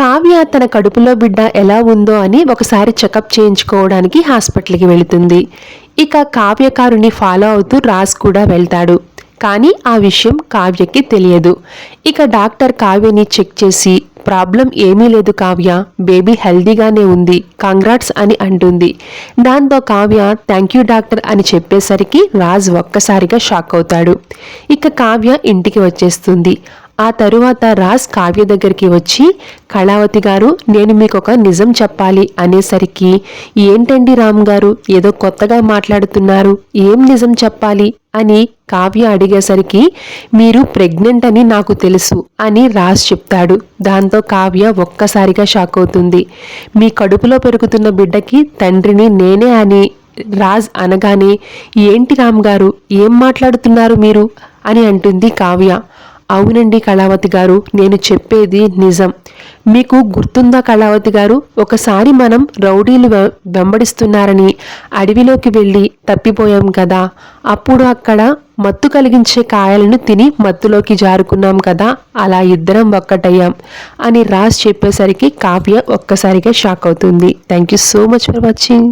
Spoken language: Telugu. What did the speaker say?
కావ్య తన కడుపులో బిడ్డ ఎలా ఉందో అని ఒకసారి చెకప్ చేయించుకోవడానికి హాస్పిటల్కి వెళుతుంది. ఇక కావ్యకారుని ఫాలో అవుతూ రాజ్ కూడా వెళ్తాడు. కానీ ఆ విషయం కావ్యకి తెలియదు. ఇక డాక్టర్ కావ్యని చెక్ చేసి ప్రాబ్లం ఏమీ లేదు కావ్య. బేబీ హెల్దీగానే ఉంది. కంగ్రాట్స్ అని అంటుంది. దాంతో కావ్య థ్యాంక్ యూ డాక్టర్ అని చెప్పేసరికి రాజ్ ఒక్కసారిగా షాక్ అవుతాడు. ఇక కావ్య ఇంటికి వచ్చేస్తుంది. ఆ తరువాత రాజ్ కావ్య దగ్గరికి వచ్చి కళావతి గారు నేను మీకు ఒక నిజం చెప్పాలి అనేసరికి ఏంటండి రామ్ గారు ఏదో కొత్తగా మాట్లాడుతున్నారు ఏం నిజం చెప్పాలి? అని కావ్య అడిగేసరికి మీరు ప్రెగ్నెంట్ అని నాకు తెలుసు అని రాజ్ చెప్తాడు. దాంతో కావ్య ఒక్కసారిగా షాక్ అవుతుంది. మీ కడుపులో పెరుగుతున్న బిడ్డకి తండ్రిని నేనే అని రాజ్ అనగానే ఏంటి రామ్ గారు ఏం మాట్లాడుతున్నారు మీరు? అని అంటుంది కావ్య. అవునండి కళావతి గారు నేను చెప్పేది నిజం. మీకు గుర్తుందా కళావతి గారు? ఒకసారి మనం రౌడీలు వెంబడిస్తున్నారని అడవిలోకి వెళ్ళి తప్పిపోయాం కదా. అప్పుడు అక్కడ మత్తు కలిగించే కాయలను తిని మత్తులోకి జారుకున్నాం కదా. అలా ఇద్దరం ఒక్కటయ్యాం అని రాజ్ చెప్పేసరికి కావ్య ఒక్కసారిగా షాక్ అవుతుంది. Thank you so much for watching.